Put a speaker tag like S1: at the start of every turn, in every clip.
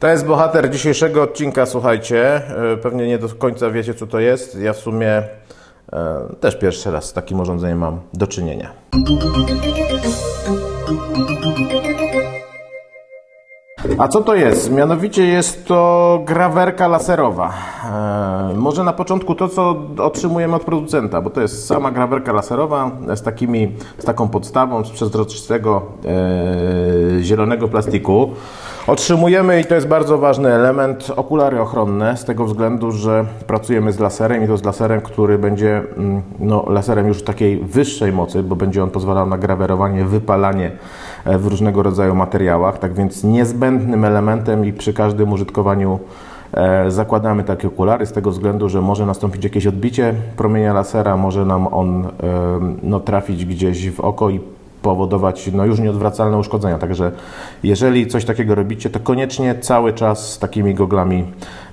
S1: To jest bohater dzisiejszego odcinka, słuchajcie. E, Pewnie nie do końca wiecie, co to jest. Ja w sumie e, też pierwszy raz z takim urządzeniem mam do czynienia. A co to jest? Mianowicie jest to grawerka laserowa. E, może na początku to, co otrzymujemy od producenta, bo to jest sama grawerka laserowa z, takimi, z taką podstawą z przezroczystego e, zielonego plastiku. Otrzymujemy, i to jest bardzo ważny element, okulary ochronne, z tego względu, że pracujemy z laserem i to z laserem, który będzie mm, no, laserem już takiej wyższej mocy, bo będzie on pozwalał na grawerowanie, wypalanie e, w różnego rodzaju materiałach. Tak więc niezbędnym elementem i przy każdym użytkowaniu e, zakładamy takie okulary z tego względu, że może nastąpić jakieś odbicie promienia lasera, może nam on e, no, trafić gdzieś w oko i powodować no, już nieodwracalne uszkodzenia. Także jeżeli coś takiego robicie, to koniecznie cały czas z takimi goglami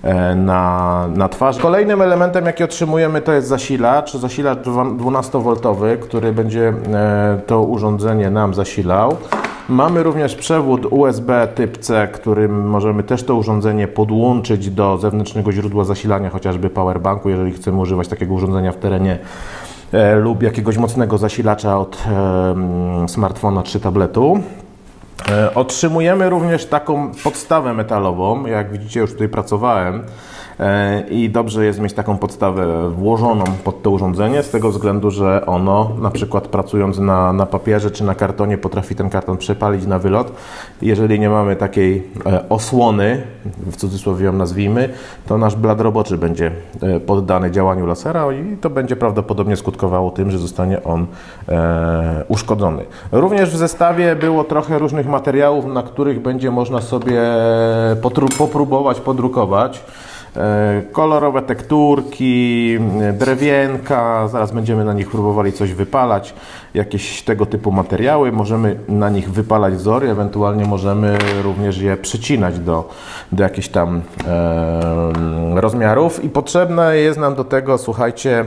S1: e, na, na twarz. Kolejnym elementem, jaki otrzymujemy, to jest zasilacz. Zasilacz 12V, który będzie e, to urządzenie nam zasilał. Mamy również przewód USB typ C, którym możemy też to urządzenie podłączyć do zewnętrznego źródła zasilania, chociażby powerbanku, jeżeli chcemy używać takiego urządzenia w terenie lub jakiegoś mocnego zasilacza od e, smartfona czy tabletu. E, Otrzymujemy również taką podstawę metalową. Jak widzicie, już tutaj pracowałem e, i dobrze jest mieć taką podstawę włożoną pod to urządzenie, z tego względu, że ono, na przykład pracując na, na papierze czy na kartonie, potrafi ten karton przepalić na wylot. Jeżeli nie mamy takiej e, osłony, w cudzysłowie ją nazwijmy, to nasz blad roboczy będzie e, poddany działaniu lasera i to będzie prawdopodobnie skutkowało tym, że zostanie on e, uszkodzony. Również w zestawie było trochę różnych materiałów, na których będzie można sobie popróbować, podrukować. E, Kolorowe tekturki, e, drewienka, zaraz będziemy na nich próbowali coś wypalać, jakieś tego typu materiały. Możemy na nich wypalać wzory, ewentualnie możemy również je przycinać do, do jakichś tam e, rozmiarów. I potrzebne jest nam do tego, słuchajcie,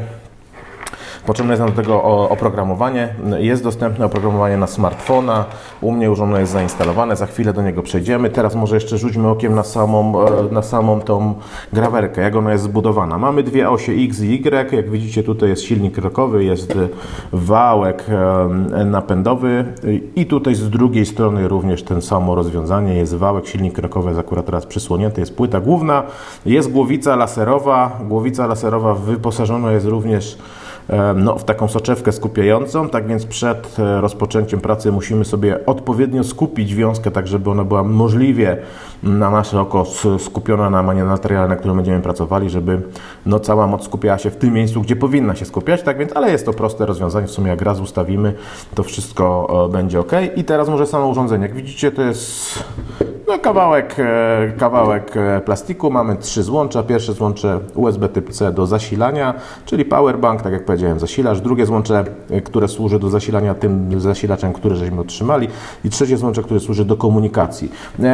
S1: Potrzebne jest nam do tego oprogramowanie. Jest dostępne oprogramowanie na smartfona. U mnie już ono jest zainstalowane, za chwilę do niego przejdziemy. Teraz może jeszcze rzućmy okiem na samą, e, na samą tą grawerkę, jak ona jest zbudowana. Mamy dwie osie X i Y. Jak widzicie, tutaj jest silnik rokowy, jest wałek napędowy i tutaj z drugiej strony również ten samo rozwiązanie. Jest wałek, silnik rokowy jest akurat teraz przysłonięty, jest płyta główna, jest głowica laserowa. Głowica laserowa wyposażona jest również no, w taką soczewkę skupiającą, tak więc przed e, rozpoczęciem pracy musimy sobie odpowiednio skupić wiązkę, tak żeby ona była możliwie na nasze oko skupiona na materiale, na którym będziemy pracowali, żeby no, cała moc skupiała się w tym miejscu, gdzie powinna się skupiać, tak więc, ale jest to proste rozwiązanie, w sumie jak raz ustawimy, to wszystko e, będzie ok. I teraz może samo urządzenie. Jak widzicie, to jest no, kawałek, e, kawałek e, plastiku. Mamy trzy złącza. Pierwsze złącze USB typ C do zasilania, czyli powerbank, tak jak powiedziałem, zasilacz. Drugie złącze, e, które służy do zasilania tym zasilaczem, który żeśmy otrzymali. I trzecie złącze, które służy do komunikacji.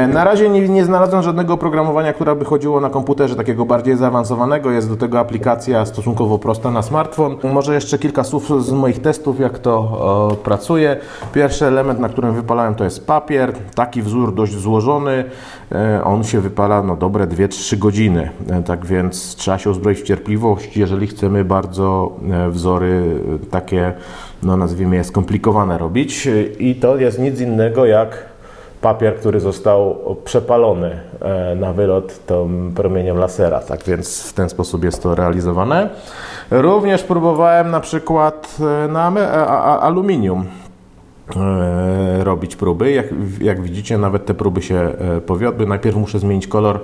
S1: Na razie nie, nie znalazłem żadnego oprogramowania, które by chodziło na komputerze takiego bardziej zaawansowanego. Jest do tego aplikacja stosunkowo prosta na smartfon. Może jeszcze kilka słów z moich testów, jak to e, pracuje. Pierwszy element, na którym wypalałem, to jest papier. Taki wzór dość złożony. E, On się wypala no, dobre 2-3 godziny. E, Tak więc trzeba się uzbroić w cierpliwość, jeżeli chcemy bardzo e, wzory takie, no nazwijmy je skomplikowane robić. I to jest nic innego jak papier, który został przepalony na wylot tym promieniem lasera. Tak więc w ten sposób jest to realizowane. Również próbowałem na przykład na aluminium robić próby. Jak, jak widzicie, nawet te próby się e, powiodły. Najpierw muszę zmienić kolor.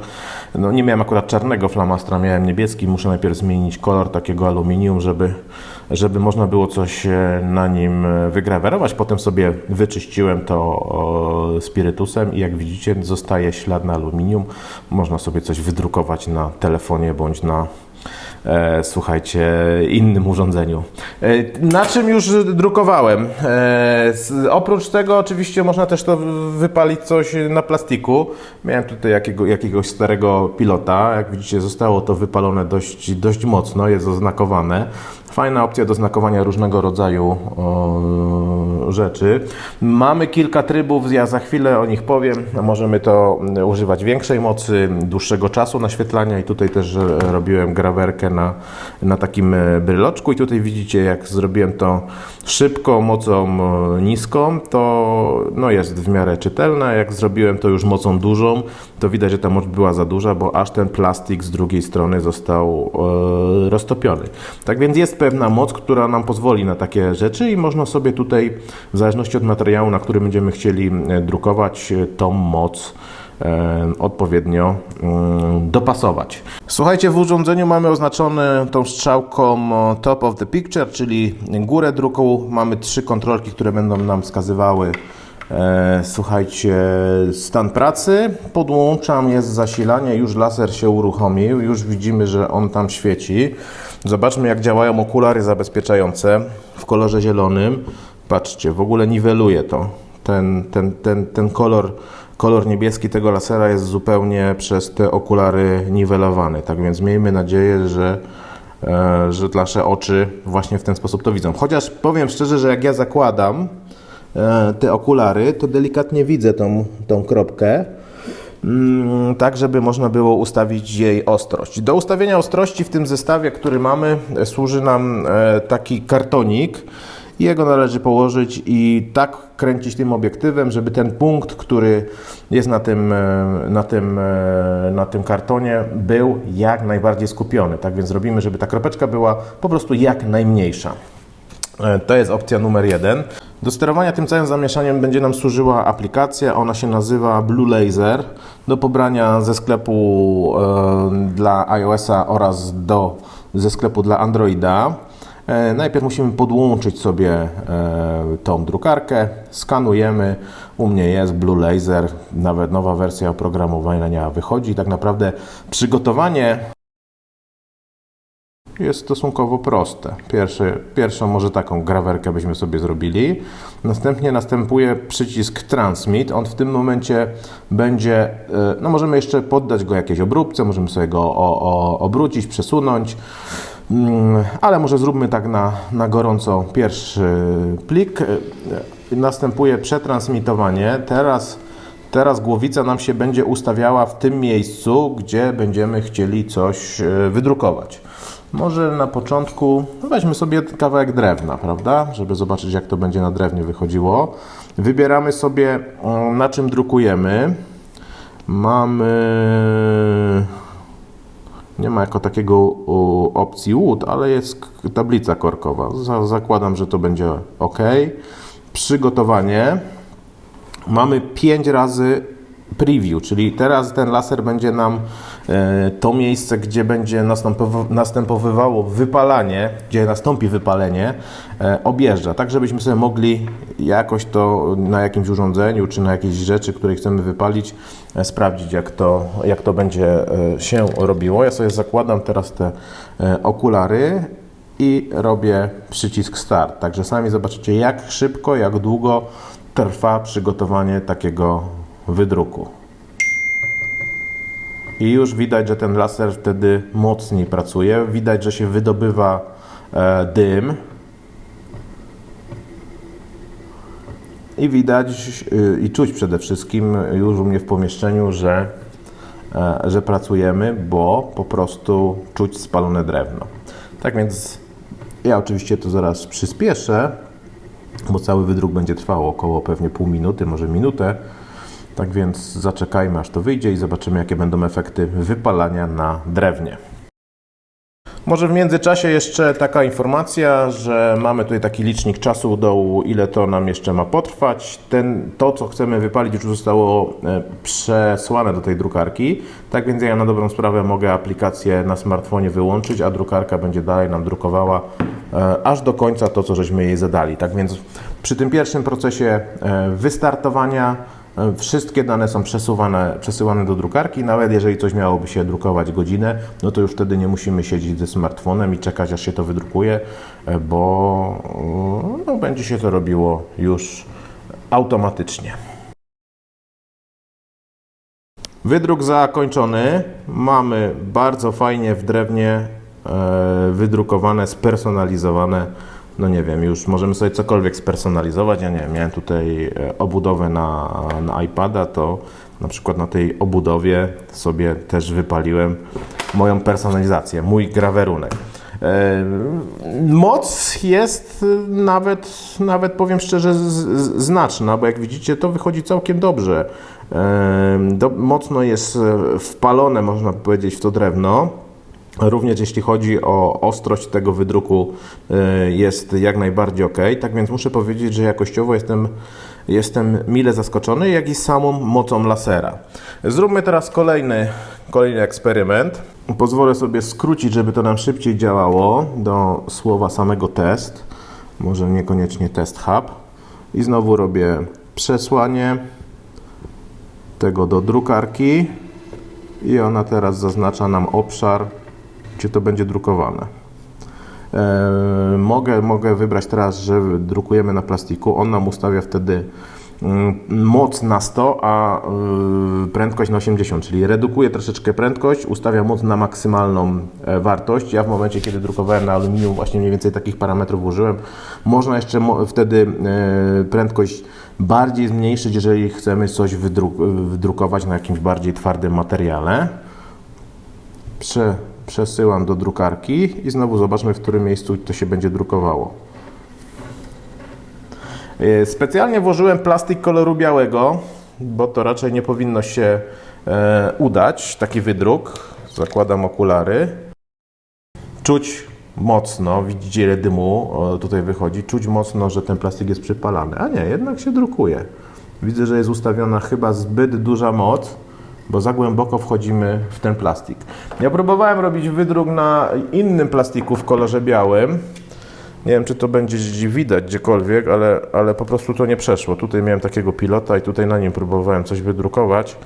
S1: No, nie miałem akurat czarnego flamastra, miałem niebieski. Muszę najpierw zmienić kolor takiego aluminium, żeby, żeby można było coś e, na nim e, wygrawerować. Potem sobie wyczyściłem to spirytusem i jak widzicie, zostaje ślad na aluminium. Można sobie coś wydrukować na telefonie bądź na e, słuchajcie, innym urządzeniu. E, na czym już drukowałem? E, z, oprócz tego oczywiście można też to wypalić coś na plastiku. Miałem tutaj jakiego, jakiegoś starego pilota. Jak widzicie zostało to wypalone dość, dość mocno, jest oznakowane. Fajna opcja do znakowania różnego rodzaju o, rzeczy. Mamy kilka trybów, ja za chwilę o nich powiem. Możemy to używać większej mocy, dłuższego czasu naświetlania i tutaj też e, robiłem grawerkę na, na takim e, bryloczku i tutaj widzicie jak zrobiłem to szybko, mocą e, niską, to no jest w miarę czytelne. Jak zrobiłem to już mocą dużą, to widać, że ta moc była za duża, bo aż ten plastik z drugiej strony został e, roztopiony. Tak więc jest pewna moc, która nam pozwoli na takie rzeczy i można sobie tutaj, w zależności od materiału, na którym będziemy chcieli e, drukować, tą moc odpowiednio mm, dopasować. Słuchajcie, w urządzeniu mamy oznaczone tą strzałką e, top of the picture, czyli górę druku. Mamy trzy kontrolki, które będą nam wskazywały e, słuchajcie, stan pracy. Podłączam, jest zasilanie, już laser się uruchomił, już widzimy, że on tam świeci. Zobaczmy, jak działają okulary zabezpieczające w kolorze zielonym. Patrzcie, w ogóle niweluje to. Ten, ten, ten, ten kolor kolor niebieski tego lasera jest zupełnie przez te okulary niwelowany. Tak więc miejmy nadzieję, że, e, że nasze oczy właśnie w ten sposób to widzą. Chociaż powiem szczerze, że jak ja zakładam e, te okulary, to delikatnie widzę tą, tą kropkę. Mm, tak żeby można było ustawić jej ostrość. Do ustawienia ostrości w tym zestawie, który mamy, służy nam e, taki kartonik. Jego należy położyć i tak kręcić tym obiektywem, żeby ten punkt, który jest na tym, e, na tym, e, na tym kartonie, był jak najbardziej skupiony. Tak więc robimy, żeby ta kropeczka była po prostu jak najmniejsza. E, To jest opcja numer jeden. Do sterowania tym całym zamieszaniem będzie nam służyła aplikacja. Ona się nazywa Blue Laser. Do pobrania ze sklepu dla iOS-a oraz do, ze sklepu dla Androida. E, najpierw musimy podłączyć sobie e, tą drukarkę. Skanujemy. U mnie jest Blue Laser. Nawet nowa wersja oprogramowania wychodzi. Tak naprawdę przygotowanie jest stosunkowo proste. Pierwsze, pierwszą może taką grawerkę byśmy sobie zrobili. Następnie następuje przycisk Transmit. On w tym momencie będzie, e, no możemy jeszcze poddać go jakiejś obróbce, możemy sobie go o, o, obrócić, przesunąć. Mm, Ale może zróbmy tak na, na gorąco pierwszy plik. E, Następuje przetransmitowanie. Teraz Teraz głowica nam się będzie ustawiała w tym miejscu, gdzie będziemy chcieli coś e, wydrukować. Może na początku weźmy sobie kawałek drewna, prawda? Żeby zobaczyć, jak to będzie na drewnie wychodziło. Wybieramy sobie, mm, na czym drukujemy. Mamy. Nie ma jako takiego opcji wood, ale jest tablica korkowa. Za- Zakładam, że to będzie ok. Przygotowanie mamy 5 razy preview, czyli teraz ten laser będzie nam to miejsce, gdzie będzie następowywało wypalanie, gdzie nastąpi wypalenie, e, objeżdża, tak żebyśmy sobie mogli jakoś to na jakimś urządzeniu, czy na jakiejś rzeczy, której chcemy wypalić, e, sprawdzić, jak to, jak to będzie e, się robiło. Ja sobie zakładam teraz te e, okulary i robię przycisk start. Także sami zobaczycie, jak szybko, jak długo trwa przygotowanie takiego wydruku. I już widać, że ten laser wtedy mocniej pracuje. Widać, że się wydobywa e, dym. I widać i czuć przede wszystkim już u mnie w pomieszczeniu, że, e, że pracujemy, bo po prostu czuć spalone drewno. Tak więc ja oczywiście to zaraz przyspieszę, bo cały wydruk będzie trwał około pewnie pół minuty, może minutę. Tak więc zaczekajmy aż to wyjdzie i zobaczymy jakie będą efekty wypalania na drewnie. Może w międzyczasie jeszcze taka informacja, że mamy tutaj taki licznik czasu dołu, ile to nam jeszcze ma potrwać. Ten, to, co chcemy wypalić, już zostało e, przesłane do tej drukarki. Tak więc ja na dobrą sprawę mogę aplikację na smartfonie wyłączyć, a drukarka będzie dalej nam drukowała e, aż do końca to, co żeśmy jej zadali. Tak więc przy tym pierwszym procesie e, wystartowania Wszystkie dane są przesuwane, przesyłane do drukarki, nawet jeżeli coś miałoby się drukować godzinę, no to już wtedy nie musimy siedzieć ze smartfonem i czekać aż się to wydrukuje, e, bo e, no, będzie się to robiło już automatycznie. Wydruk zakończony. Mamy bardzo fajnie w drewnie e, wydrukowane, spersonalizowane. No nie wiem, już możemy sobie cokolwiek spersonalizować. Ja nie wiem, miałem tutaj e, obudowę na, na iPada, to na przykład na tej obudowie sobie też wypaliłem moją personalizację, mój grawerunek. E, Moc jest e, nawet, nawet powiem szczerze, znaczna, bo jak widzicie, to wychodzi całkiem dobrze. Do, mocno jest wpalone, można powiedzieć, w to drewno. Również jeśli chodzi o ostrość tego wydruku, e, jest jak najbardziej ok. Tak więc muszę powiedzieć, że jakościowo jestem, jestem mile zaskoczony, jak i samą mocą lasera. Zróbmy teraz kolejny, kolejny eksperyment. Pozwolę sobie skrócić, żeby to nam szybciej działało do słowa samego test. Może niekoniecznie test hub. I znowu robię przesłanie tego do drukarki i ona teraz zaznacza nam obszar, gdzie to będzie drukowane. E, mogę, mogę wybrać teraz, że drukujemy na plastiku. On nam ustawia wtedy mm, moc na 100, a y, prędkość na 80, czyli redukuje troszeczkę prędkość, ustawia moc na maksymalną e, wartość. Ja w momencie, kiedy drukowałem na aluminium, właśnie mniej więcej takich parametrów użyłem. Można jeszcze wtedy e, prędkość bardziej zmniejszyć, jeżeli chcemy coś wydruk- wydrukować na jakimś bardziej twardym materiale. Prze, przesyłam do drukarki i znowu zobaczmy, w którym miejscu to się będzie drukowało. E, Specjalnie włożyłem plastik koloru białego, bo to raczej nie powinno się e, udać, taki wydruk. Zakładam okulary. Czuć mocno, widzicie ile dymu tutaj wychodzi, czuć mocno, że ten plastik jest przypalany. A nie, jednak się drukuje. Widzę, że jest ustawiona chyba zbyt duża moc, bo za głęboko wchodzimy w ten plastik. Ja próbowałem robić wydruk na innym plastiku w kolorze białym. Nie wiem, czy to będzie widać gdziekolwiek, ale, ale po prostu to nie przeszło. Tutaj miałem takiego pilota i tutaj na nim próbowałem coś wydrukować.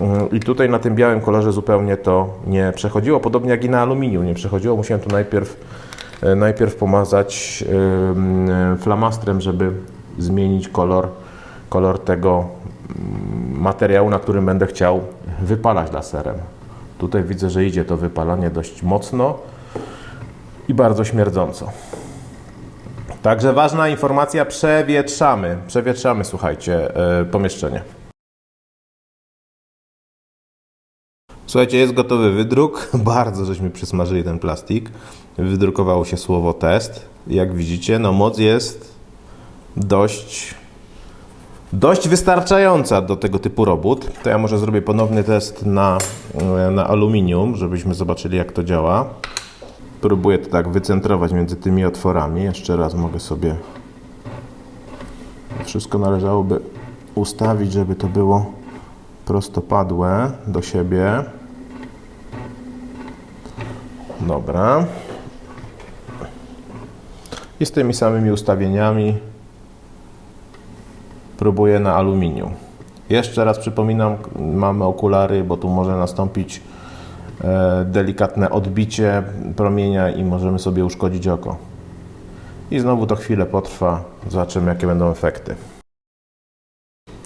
S1: Mm, I tutaj na tym białym kolorze zupełnie to nie przechodziło. Podobnie jak i na aluminium nie przechodziło. Musiałem tu najpierw, e, najpierw pomazać e, flamastrem, żeby zmienić kolor, kolor tego materiału, na którym będę chciał wypalać laserem. Tutaj widzę, że idzie to wypalanie dość mocno i bardzo śmierdząco. Także ważna informacja, przewietrzamy, przewietrzamy, słuchajcie, e, pomieszczenie. Słuchajcie, jest gotowy wydruk. Bardzo żeśmy przysmażyli ten plastik. Wydrukowało się słowo test. Jak widzicie, no moc jest dość, dość wystarczająca do tego typu robót. To ja może zrobię ponowny test na, e, na aluminium, żebyśmy zobaczyli jak to działa. Próbuję to tak wycentrować między tymi otworami. Jeszcze raz mogę sobie. Wszystko należałoby ustawić, żeby to było prostopadłe do siebie. Dobra. I z tymi samymi ustawieniami próbuję na aluminium. Jeszcze raz przypominam, mamy okulary, bo tu może nastąpić e, delikatne odbicie promienia i możemy sobie uszkodzić oko. I znowu to chwilę potrwa, zobaczymy jakie będą efekty.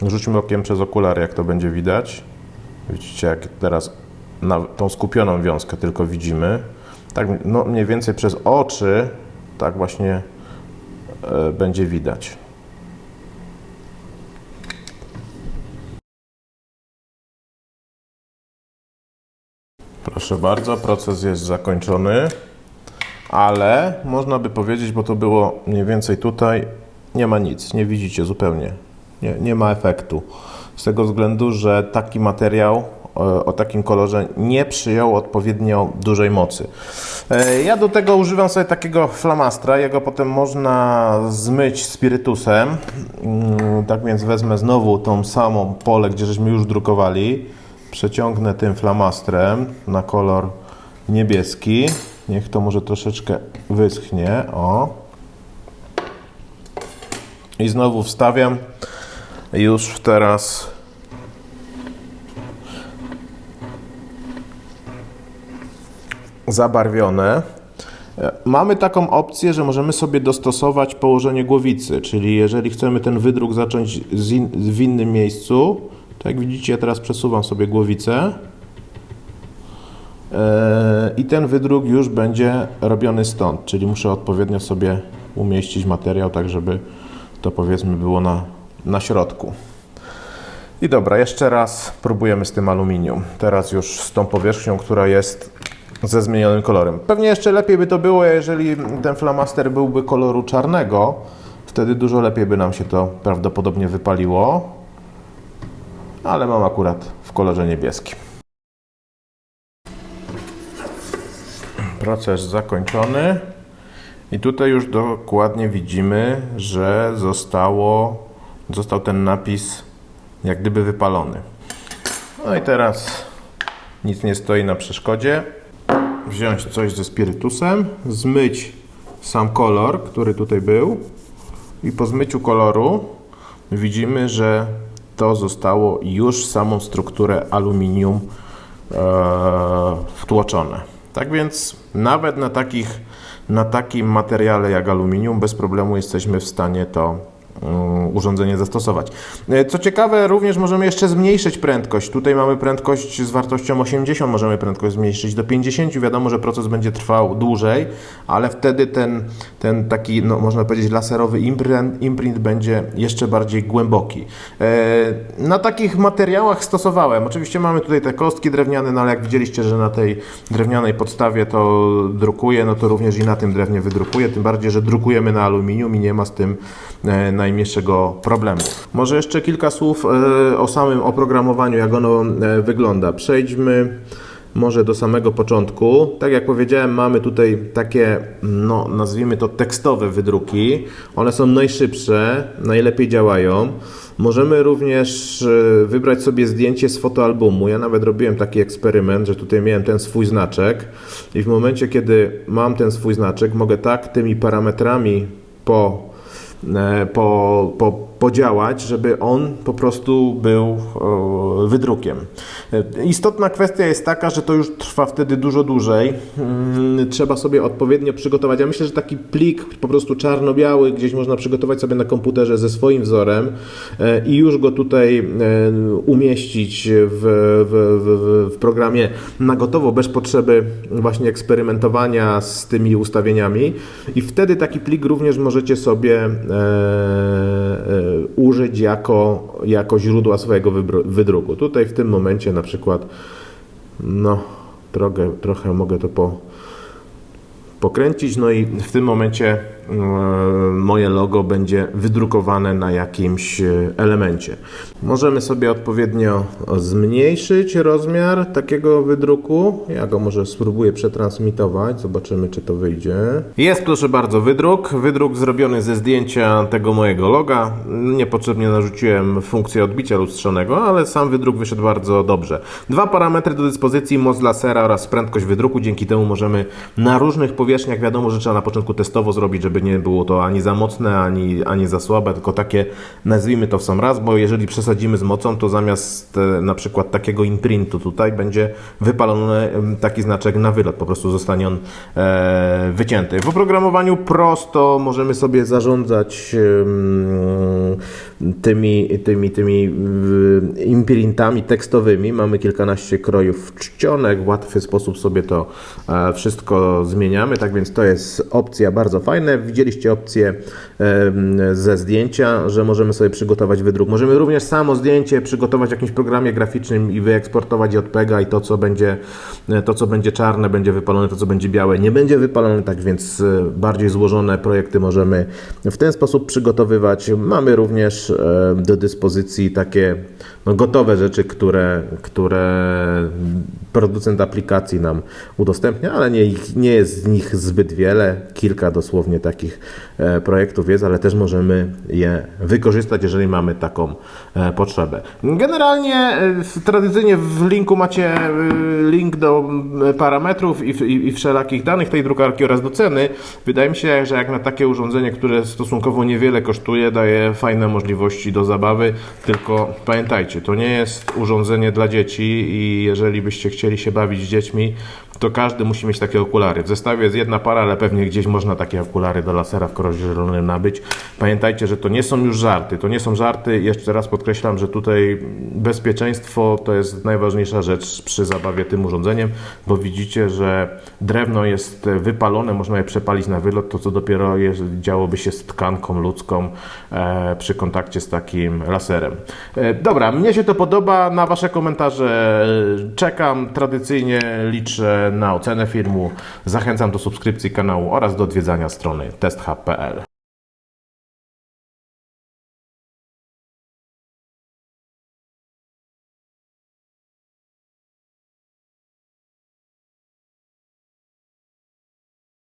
S1: Rzućmy okiem przez okulary, jak to będzie widać. Widzicie, jak teraz tą skupioną wiązkę tylko widzimy. Tak no, mniej więcej przez oczy tak właśnie e, będzie widać. Proszę bardzo, proces jest zakończony, ale można by powiedzieć, bo to było mniej więcej tutaj, nie ma nic, nie widzicie zupełnie, nie, nie ma efektu. Z tego względu, że taki materiał o, o takim kolorze nie przyjął odpowiednio dużej mocy. E, Ja do tego używam sobie takiego flamastra, jego potem można zmyć spirytusem. Mm, Tak więc wezmę znowu tą samą polę, gdzie żeśmy już drukowali przeciągnę tym flamastrem na kolor niebieski. Niech to może troszeczkę wyschnie. O. I znowu wstawiam już teraz zabarwione. Mamy taką opcję, że możemy sobie dostosować położenie głowicy, czyli jeżeli chcemy ten wydruk zacząć in w innym miejscu, tak jak widzicie, ja teraz przesuwam sobie głowicę e, i ten wydruk już będzie robiony stąd, czyli muszę odpowiednio sobie umieścić materiał, tak żeby to powiedzmy było na, na środku. I dobra, jeszcze raz próbujemy z tym aluminium. Teraz już z tą powierzchnią, która jest ze zmienionym kolorem. Pewnie jeszcze lepiej by to było, jeżeli ten flamaster byłby koloru czarnego. Wtedy dużo lepiej by nam się to prawdopodobnie wypaliło. Ale mam akurat w kolorze niebieskim. Proces zakończony. I tutaj już dokładnie widzimy, że zostało, został ten napis jak gdyby wypalony. No i teraz nic nie stoi na przeszkodzie. Wziąć coś ze spirytusem, zmyć sam kolor, który tutaj był i po zmyciu koloru widzimy, że to zostało już samą strukturę aluminium e, wtłoczone. Tak więc nawet na, takich, na takim materiale jak aluminium bez problemu jesteśmy w stanie to urządzenie zastosować. E, Co ciekawe, również możemy jeszcze zmniejszyć prędkość. Tutaj mamy prędkość z wartością 80, możemy prędkość zmniejszyć do 50. Wiadomo, że proces będzie trwał dłużej, ale wtedy ten, ten taki, no, można powiedzieć, laserowy imprint, imprint będzie jeszcze bardziej głęboki. E, Na takich materiałach stosowałem. Oczywiście mamy tutaj te kostki drewniane, no ale jak widzieliście, że na tej drewnianej podstawie to drukuję, no to również i na tym drewnie wydrukuję. Tym bardziej, że drukujemy na aluminium i nie ma z tym e, najmniejszego problemu. Może jeszcze kilka słów e, o samym oprogramowaniu, jak ono e, wygląda. Przejdźmy może do samego początku. Tak jak powiedziałem, mamy tutaj takie, no nazwijmy to tekstowe wydruki. One są najszybsze, najlepiej działają. Możemy również e, wybrać sobie zdjęcie z fotoalbumu. Ja nawet robiłem taki eksperyment, że tutaj miałem ten swój znaczek i w momencie, kiedy mam ten swój znaczek, mogę tak tymi parametrami po po, po, podziałać, żeby on po prostu był e, wydrukiem. E, Istotna kwestia jest taka, że to już trwa wtedy dużo dłużej. Mm, Trzeba sobie odpowiednio przygotować. Ja myślę, że taki plik po prostu czarno-biały gdzieś można przygotować sobie na komputerze ze swoim wzorem e, i już go tutaj umieścić w, w, w, w programie na gotowo, bez potrzeby właśnie eksperymentowania z tymi ustawieniami. I wtedy taki plik również możecie sobie e, użyć jako, jako źródła swojego wydruku. Tutaj w tym momencie na przykład no trochę, trochę mogę to po, pokręcić, no i w tym momencie moje logo będzie wydrukowane na jakimś e, elemencie. Możemy sobie odpowiednio zmniejszyć rozmiar takiego wydruku. Ja go może spróbuję przetransmitować, zobaczymy czy to wyjdzie. Jest proszę bardzo wydruk, wydruk zrobiony ze zdjęcia tego mojego loga. Niepotrzebnie narzuciłem funkcję odbicia lustrzonego, ale sam wydruk wyszedł bardzo dobrze. Dwa parametry do dyspozycji, moc lasera oraz prędkość wydruku. Dzięki temu możemy na różnych powierzchniach, wiadomo, że trzeba na początku testowo zrobić, żeby nie było to ani za mocne, ani, ani za słabe, tylko takie, nazwijmy to w sam raz, bo jeżeli przesadzimy z mocą, to zamiast e, na przykład takiego imprintu tutaj będzie wypalony taki znaczek na wylot, po prostu zostanie on e, wycięty. W oprogramowaniu prosto możemy sobie zarządzać tymi, tymi, tymi imprintami tekstowymi. Mamy kilkanaście krojów czcionek, w łatwy sposób sobie to e, wszystko zmieniamy, tak więc to jest opcja bardzo fajna. Widzieliście opcję ze zdjęcia, że możemy sobie przygotować wydruk. Możemy również samo zdjęcie przygotować w jakimś programie graficznym i wyeksportować JPEGa i to co będzie, e, to co będzie czarne będzie wypalone, to co będzie białe nie będzie wypalone, tak więc e, bardziej złożone projekty możemy w ten sposób przygotowywać. Mamy również e, do dyspozycji takie no, gotowe rzeczy, które, które producent aplikacji nam udostępnia, ale nie, nie jest z nich zbyt wiele, kilka dosłownie takich e, projektów jest, ale też możemy je wykorzystać, jeżeli mamy taką e, potrzebę. Generalnie e, tradycyjnie w linku macie link do parametrów i, i, i wszelakich danych tej drukarki oraz do ceny. Wydaje mi się, że jak na takie urządzenie, które stosunkowo niewiele kosztuje, daje fajne możliwości do zabawy, tylko pamiętajcie, to nie jest urządzenie dla dzieci i jeżeli byście chcieli się bawić z dziećmi, to każdy musi mieć takie okulary. W zestawie jest jedna para, ale pewnie gdzieś można takie okulary do lasera w kolorze zielonym nabyć. Pamiętajcie, że to nie są już żarty. To nie są żarty. Jeszcze raz podkreślam, że tutaj bezpieczeństwo to jest najważniejsza rzecz przy zabawie tym urządzeniem, bo widzicie, że drewno jest wypalone, można je przepalić na wylot, to co dopiero jest, działoby się z tkanką ludzką e, przy kontakcie z takim laserem. E, dobra, mnie się to podoba. Na Wasze komentarze czekam. Tradycyjnie liczę na ocenę filmu. Zachęcam do subskrypcji kanału oraz do odwiedzania strony testhub.pl.